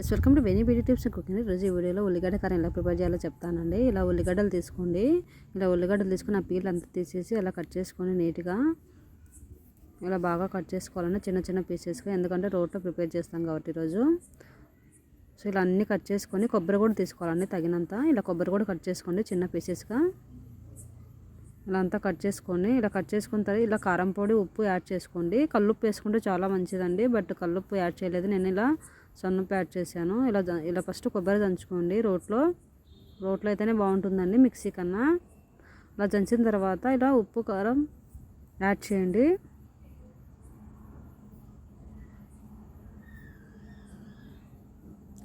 Yes welcome to Veni beauty tips cooking రోజు ఈ వీడియోలో ఉల్లిగడ్డ కారం ఎలా ప్రిపేర్ చేయాలో చెప్తానండి. ఇలా ఉల్లిగడ్డలు తీసుకోండి. ఇలా ఉల్లిగడ్డలు తీసుకుని ఆ పీల్ అంతా తీసేసి ఇలా కట్ చేసుకొని నీట్గా ఇలా బాగా కట్ చేసుకోవాలండి చిన్న చిన్న పీసెస్గా ఎందుకంటే రోట్లో ప్రిపేర్ చేస్తాం కాబట్టి ఈరోజు. సో ఇలా అన్నీ కట్ చేసుకొని కొబ్బరి కూడా తీసుకోవాలండి తగినంత. ఇలా కొబ్బరి కూడా కట్ చేసుకోండి చిన్న పీసెస్గా. ఇలా అంతా కట్ చేసుకొని ఇలా కట్ చేసుకున్న తర్వాత ఇలా కారం పొడి ఉప్పు యాడ్ చేసుకోండి. కల్లుప్పు వేసుకుంటే చాలా మంచిదండి బట్ కల్లుప్పు యాడ్ చేయలేదు. నేను ఇలా సన్నుప్పు యాడ్ చేశాను. ఇలా ఇలా ఫస్ట్ కొబ్బరి దంచుకోండి రోట్లో. రోట్లో అయితేనే బాగుంటుందండి మిక్సీ కన్నా. ఇలా దంచిన తర్వాత ఇలా ఉప్పు కారం యాడ్ చేయండి.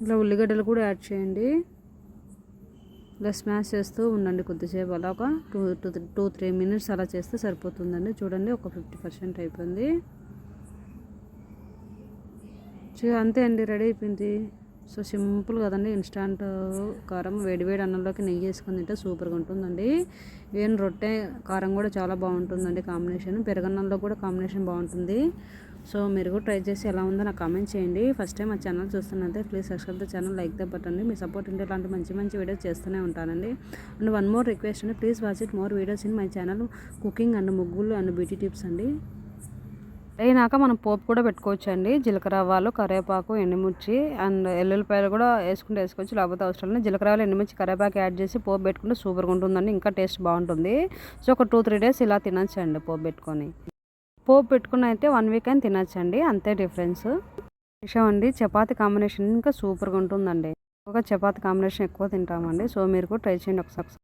ఇలా ఉల్లిగడ్డలు కూడా యాడ్ చేయండి. ఇలా స్మాష్ చేస్తూ ఉండండి కొద్దిసేపు. అలా ఒక two two two three minutes అలా చేస్తే సరిపోతుందండి. చూడండి ఒక ఫిఫ్టీ పర్సెంట్ అయిపోయింది. అంతే అండి రెడీ అయిపోయింది. సో సింపుల్ కదండి ఇన్స్టాంట్ కారం వేడివేడి అన్నంలోకి నెయ్యి వేసుకుని తింటే సూపర్గా ఉంటుందండి. ఈవెన్ రొట్టె కారం కూడా చాలా బాగుంటుందండి కాంబినేషన్. పెరగన్నంలో కూడా కాంబినేషన్ బాగుంటుంది. సో మీరు కూడా ట్రై చేసి ఎలా ఉందో నాకు కామెంట్ చేయండి. ఫస్ట్ టైం మా channel చూస్తున్నట్టే please subscribe the channel like the button me support ఉంటే ఇలాంటి మంచి మంచి వీడియోస్ చేస్తూనే ఉంటానండి. అండ్ వన్ మోర్ రిక్వెస్ట్ అండి please watch it more videos in my channel cooking and ముగ్గులు అండ్ బ్యూటీ టిప్స్ అండి. అయినాక మనం పోపు కూడా పెట్టుకోవచ్చు అండి జీలకర్ర ఆవాలు కరివేపాకు ఎండుమిర్చి అండ్ ఎల్లుల్లిపాయలు కూడా వేసుకుంటే వేసుకోవచ్చు. లేకపోతే అవసరం లేదు. జీలకర్ర ఆవాలు ఎండుమిర్చి కరివేపాకు యాడ్ చేసి పోపు పెట్టుకుంటే సూపర్గా ఉంటుందండి. ఇంకా టేస్ట్ బాగుంటుంది. సో ఒక టూ త్రీ డేస్ ఇలా తినచ్చండి పోపు పెట్టుకొని. పోపు పెట్టుకుని అయితే వన్ వీక్ అయినా తినచ్చండి. అంతే డిఫరెన్స్. విషయం అండి చపాతి కాంబినేషన్ ఇంకా సూపర్గా ఉంటుందండి. ఒక చపాతి కాంబినేషన్ ఎక్కువ తింటామండి. సో మీరు కూడా ట్రై చేయండి ఒకసారి.